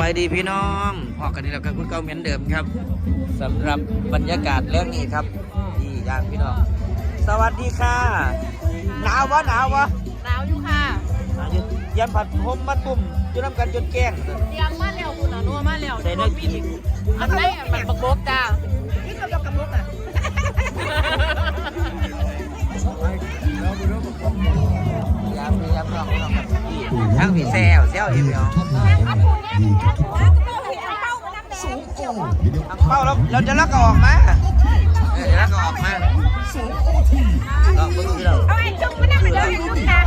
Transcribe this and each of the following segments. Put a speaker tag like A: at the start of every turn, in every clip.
A: บายดีพี่น้องพอกันนี่แล้วก็คุณเก่าเหมือนเดิมครับสำหรับบรรยากาศเรื่องนี้ครับที่ย่างพี่น้องสวัสดีค่ะหนาววะหนาววะ
B: หนาวอยู่ค่ะ
A: หนาวอยู่ยันผัดผมมาตุ่มจนน้ำกันจนแกล้ง
B: เตรียมมาแล้วคุณอะนัวมาแล้ว
A: ใส่เนื้อกิน
B: อันไหนอะมันบักบกจ้านี่ก็กับบักอะ
A: ยามพี่ยามน้องน้องครับพี่ทั้งพี่แซวแซวอีกแล้วทั้งเป้าแล้วเราจะลักก็ออกมาเออจะลักก็ออกมาลองเบิ่งดูพี่น้อง
B: เอาไอ้จุกมานั่งไปเลยจุกนะ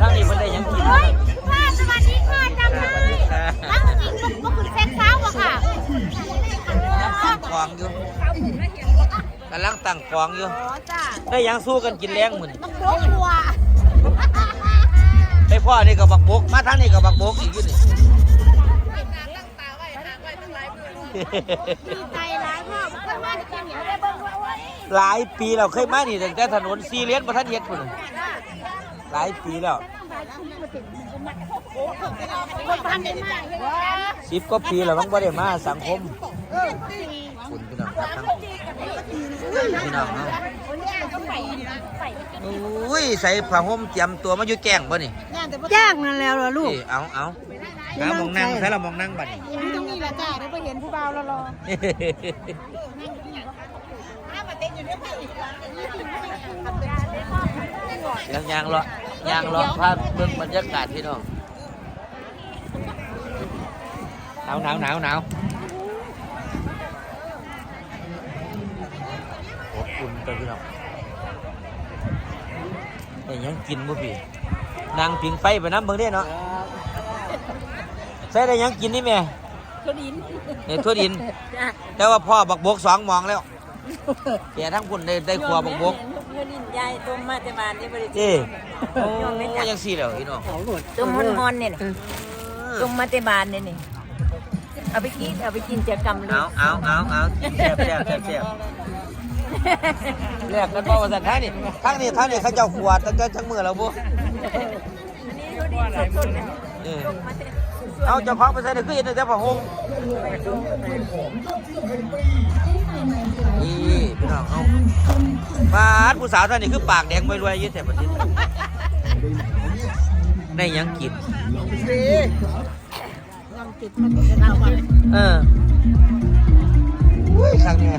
A: ทั้งนี้เพิ่นได้ยังกิน
C: เฮ้ยค่ะสวัสดีค่ะจำได้ตั้งจริงลูกก็คือเซ็กซ์เช้าอะค่ะ
A: ตั้งกองอยู่ กำลังตั้งกองอยู่
C: อ๋อจ้า
A: ได้หยังสู้กันกินแรงมื้อนี้
C: ต้องโดนหัว
A: ไปพ่อนี่ก็บักบก มาทางนี้ก็บักบกอีกอยู่นี่
C: ดีใจร้ายพ่อเพื่อนว่าจะกินเหนียวได้เบิ้งว่าไว้
A: หลายปีแล้วเคยมานี่ตั้งแต่ถนนซีเลียนบ่ทันเฮ็ดพุ่นน่ะหลายปีแล้ว
C: คนพันได้มาก
A: สิบกว่าปีแล้วมันบ่ได้มาสังคมคุณพี่น้องครับทั้งพี่น้องเนาะอุ้ยใส่ผ้าห่มเตรียมตัวมาอยู่แกล้งบ่นี่
C: จ้างนั่นแล้วเหรอลูก
A: นี่เอาเอาหามองนั่งใส่ละมองนั่งบัดนี้
C: ตรงนี้แหละจ้าได้ไปเห็นผู้บ่าวแล้วรอ
A: ยังยางรอ ยางรอภาพเบิ่งบรรยากาศพี่น้องหนาวหนาวหนาวหนาวอบอุ่นตัวพี่น้องแต่ยังกินบ่พี่นางผิงไฟไปน้ำเบิ่งได้เนาะใส่ได้ยังกินนี่แม่
B: ตัวดิน
A: เนี่ยทั่วดินแต่ว่าพ่อบักบกสองหมองแล้วแกทั้งคุณได้ได้ครัวบักบก
B: เงินดินยายต้มมาแต่บ้านนี่บริ
A: เจ้โอ้ยังสี่แล้วพี่น้อง
B: ต้มฮอนๆเนี่ยต้มมาแต่บ้านนี่นี่เอาไปกินเอาไปกินจะกำเล
A: เอา
B: ย
A: เอาเอาเอาแซ่บแซ่บแซ่บแซ่บแรกกันบ่ว่าสันทั้งนี้ทั้งนี้ทั้งนี้เขาเจ้าขวดตั้งแต่ทั้งมือแล้วบ่
B: อันนี้ตัวดินสดๆนะ
A: เออ
B: ต้มมาแต่
A: เอาเจ้าของไปใส่ได้คือเห็นแต่ผ้าห่มนี่ พี่น้องเอาปาดผู้สาวท่านนี้คือปากแดงไม่รวยอยืดแต่ประเทศได้หยังกินเอออุ้ยครั้งนี้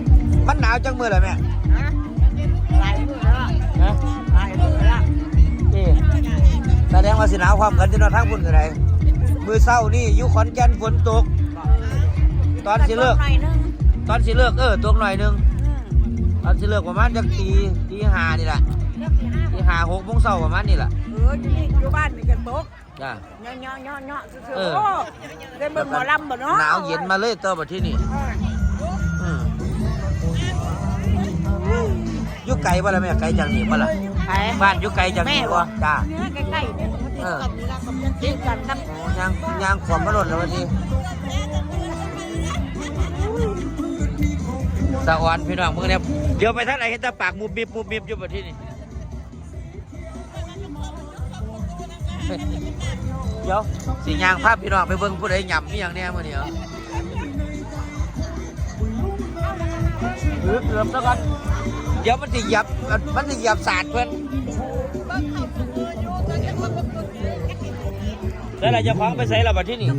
A: มันหนาวจังมือเลยแม่
B: หลายมื้อแล้ว
A: ฮะ
B: หลายมื้อแล้ว
A: นี่แสดงว่าสิหนาวความกันที่เราทั้งพุ่นกันไรมือเศร้านี่อยู่ขอนแก่นฝนตก ตอนสิเลิก
B: หน่อยนึง
A: ตอนสิเลิกเออตกหน่อยหนึงต อนสิเลิกประมาณจักตีตีห้านี่แหละตีห้าหกโมงเช้าประมาณนี่แหละ
B: เอออยู่นี่อยู่บ้านนี่กันตก
A: จ้า
B: เนาะเนาะเนาะเนาะซื่อ
A: เออ
B: ๆโอ้ได้เบิ่งหมอลำบ่เนาะ
A: หนาวเย็นมาเลยเติมมาที่นี่อืมอยู่ไกลบ่ล่ะแม่ไกลจากนี่บ่ล่ะ
B: ไป
A: บ้านอยู่ไกลจากนี่บ่จ้า
B: เนื้อใกล้ๆเนี่ยมันติด
A: เออ
B: กันนี่ละกับติดกันครับ
A: ยางยางขวมมาหล่นแล้ววันนี้ สะอ่อนพี่น้องมึงเนี่ยเดี๋ยวไปท่างไหนเห็นแตาปากมุบมิบมุบมิบอยู่แบบที่นี่เดี๋ยวสียางภาพพี่น้องไปเบิ่งผู้ใดหย่ำมีอย่างแน่มื่อนี้เหรือบเกือบแล้วกันเดี๋ยวมันจะหยับมันจะหยับสาดเพื่อนแล้วเราจะคล้องไปใส่เราแบบที่นี่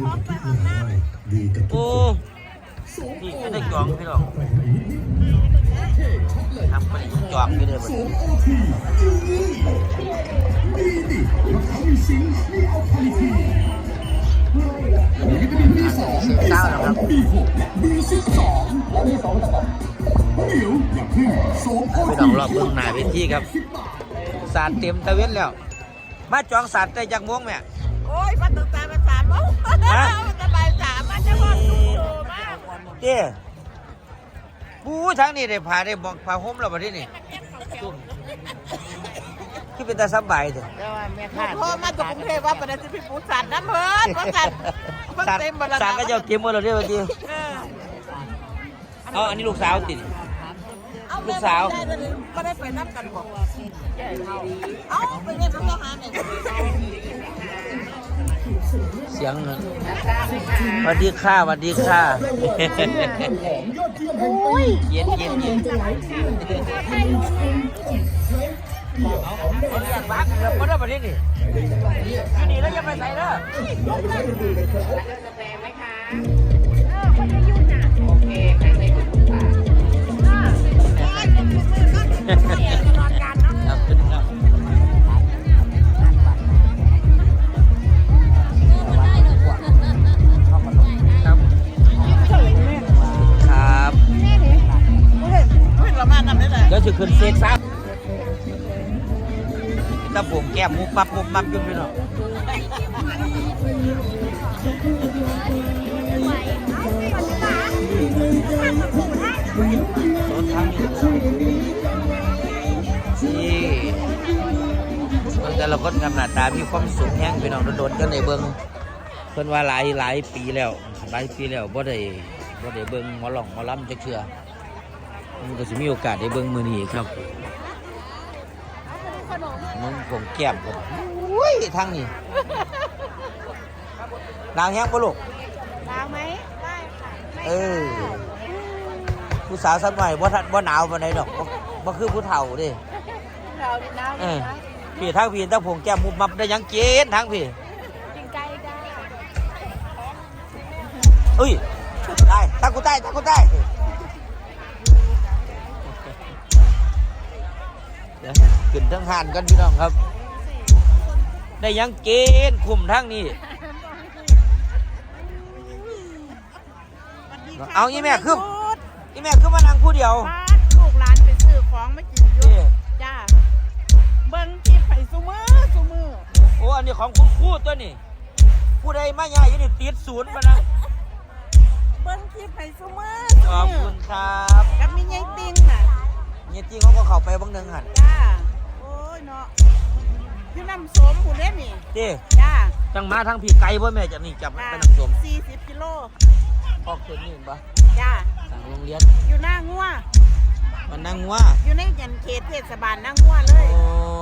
A: โอ้ นี่ไม่ได้จองพี่หรอกทำไปจองพี่เลยบัดเจ้าแล้วครับพี่น้องรอบเบื้องหน้าเวทีครับ สารเต็มตะเวนแล้ว มาจองสารได้จากม่วงแม่
B: โอ้ยมาตึกตามาสามโมง
A: ฮะ
B: จะบ่ายสามมาจะว่าถูกมาก
A: เจ้ปูทางนี้ได้ผ่าได้บอกผ่าห่มแล้วบัดนี้นี่ซุ่มคือเป็นตาสบายเถอะ
B: แต่ว่าแม่ค้าพ่อมาจากกรุงเทพว่าประเดี๋ยวสิพี่ปูสันน้ำเพิ่นว่าสันเพิ่น
A: สาร
B: เต็มหมดแล้ว
A: สารก็จะเอาเตรียมหมดแล้วเด้อบัดนี้
B: เออ
A: เอาอันนี้ลูกสาวติด
B: เอา
A: ลูกสาว
B: ไม่ได้ไปนับกันบอกเอ้าไปเรียนน้ำเจ้าหาเนี่ ย
A: สียงหน่อยสวัสดีค่ะสวัสดีค่ะ
C: โอ้ย
A: เย็นเย็นเย็นเอาอยากบ้าเกือบหมดแล้วประเทศนี่อยู่นี่แล้วจะไปใส่เด้อครับ ตะผมแก้มมุบปับมุบปับอยุ่งไปเนาะรถทางนี้นี่เบิ่งแต่ละคนกำหน้าตามีความสุขแห้งพี่น้องโดนๆกันในเบิ่งเพิ่นว่าหลายหลายปีแล้วหลายปีแล้วบ่ได้บ่ได้เบิ่งหมอหลองหมอลำจักเทื่อมันก็สิมีโอกาสได้เบิ่งมือนี้ครับ น้องผมแก้มครับอุ้ยทางนี้นางแห้งบ่ลูก
C: ล้างไหมได้ค่ะไม่
A: เออผู้สาวสักหน่อยบ่ทันบ่หนาวปานใดดอกบ่บ่คือผู้เฒ่าเด้
C: เราดิน้ำ
A: เออพี่ทางพี่ตะผมแก้มมุบมับได้หยังเกณฑ์ทางพี่
C: กินไก่ได้
A: เอ้ยตายตากูตายตากูตายเดี๋ยว ขึ้นทั้งหานกันพี่น้องครับ ได้หยังเกณฑ์คุมทางนี้ เอาอีแม่คืออีแม่คือมานั่งผู้เดียว
D: บ้านลูกหลานไปซื้อของมากินอยู่
A: นี่
D: จ้า เบิ่งคลิปไห้ซุมือซุมือ
A: โอ้อันนี้ของคุณครูตัวนี้ผู้ใดมาใหญ่อยู่นี่ติดศูนย์มานะ
D: เบิ่งคลิปไห้ซุมือ
A: ขอบ
D: ซุมื
A: คุณครับ
D: กับมีไงติงน่ะ
A: เนี่ยจริงเขาก็เข้าไปเบางหนึงหัน
D: จ้าโอ้ ยเนาะอยู่น้ำสมผู้เล่นนี่
A: เจ้
D: จ้า
A: จังมาทางพี่ไก่บ่แม่จะนี่จับมันเป็นน้ำส้ม
D: สี่สิบกิโล
A: ออกตัวนี้เห็นปะ
D: จ้า
A: สั่งโรงเรียน
D: อยู่หน้างัว
A: มันนั่งว่า
D: อยู่ในยันเขตเทศบาลหน้างัวเล
A: โอ้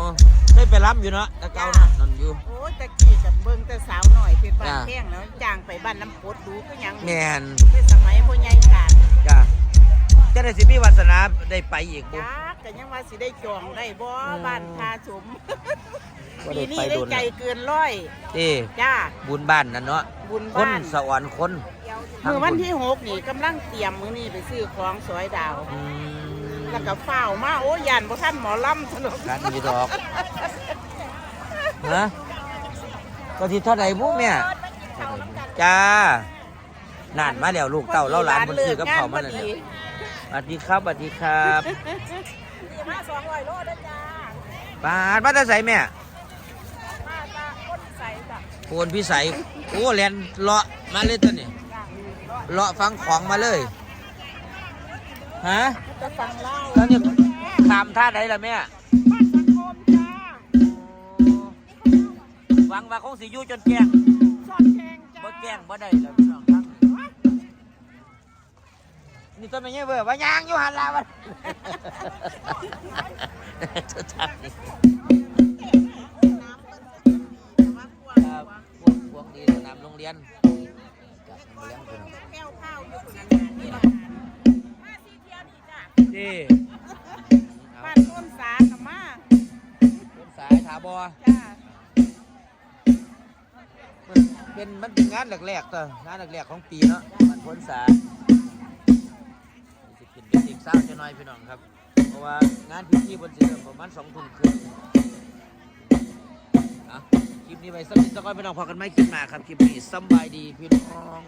D: ย
A: ได้ไปรับอยู่เนาะแต่เก่านะนั่นอยู่
D: โอ้ยตะกี้กับเบิ่งแต่สาวหน่อยเป็นบ้าน
A: จ้า
D: แข้งแล้วจ้างไปบ้านน้ำปดดูก็ยัง
A: แม่น
D: เป็นสมัยพ่อใหญ่การ
A: จ้ะจะได้สิมีวาสนาได้ไปอีกบ่
D: จ้า ก็ยังว่าสิได้จองได้บ่
A: อืม
D: บ้านทาสม
A: ว่า
D: ปี
A: ได้
D: นี้
A: ไป
D: ได้
A: โดน
D: ใจเกินร้อย
A: เจ้
D: จ้า
A: บุญบ้านนั่นเนาะ
D: บุญ
A: คน
D: บ้าน
A: สวรรค์คน
D: เมื่อวันที่หกนี่กำลังเตรียมมื้อนี้ไปซื้อของสอยดาว
A: อืม
D: แล้วก็ฝ้าวมาโอ้ยันบ่ทันหมอลำสนุก
A: การมีดอกฮะก็ที่เท่าไหร่บุแม่จ้านานมาแล้วลูกเต้าเล่าหลานคนซื้อกับเขาวมา
D: พ
A: นั่น
D: อ
A: แหละ
D: ดี
A: สวัสดีครับสวัสดีครับ
D: ดีมาสองร้อยโลเด้อจ้า
A: ปาดมาแต่ใส่แม่
D: มาจ้าคนใส่จ้ะ
A: โคนพิสัยโอ้แลนเลาะมาเลยตัวนี้
D: จ้า
A: เลาะฟังของมาเลยฮะ
D: จะสั่งเหล้า
A: แล้วนี่ตามท่าไหนล่ะแม่
D: บ้านสังคมจ้า
A: หวังว่าคงสิอยู่จนแก่ง
D: สอดแจงจ้า
A: บ่แก่งบ่ได้แล้วพี่น้องทั้งนี้ นี่ต้นไม้เงี้ยเบื่อว่ายางอยู่หันละวันทุกท่านนี่ครับพวกพวกดีสนามโรงเรียนจัดมาเลี้ยงพี่น้อง
D: แก้วข้าวอยู่คนนั้นนี่ละมาสีเทียนี่จ้า
A: นี่
D: บ้านต้นสากับมา
A: ต้นสายถาบอ
D: จ้า
A: มันเป็นมันเป็นงานแรกๆตัวงานแรกๆของปีเนาะมันพ้นสาสิขึ้น เศร้าจะน้อยพี่น้องครับ เพราะว่างานพิธีบนสิเริ่มประมาณสองทุ่มครึ่งนะคลิปนี้ไปสักนิดสักก้อนพี่น้องพอกันไหมคลิปหน้าครับ คลิปนี้สบายดีพี่น้อง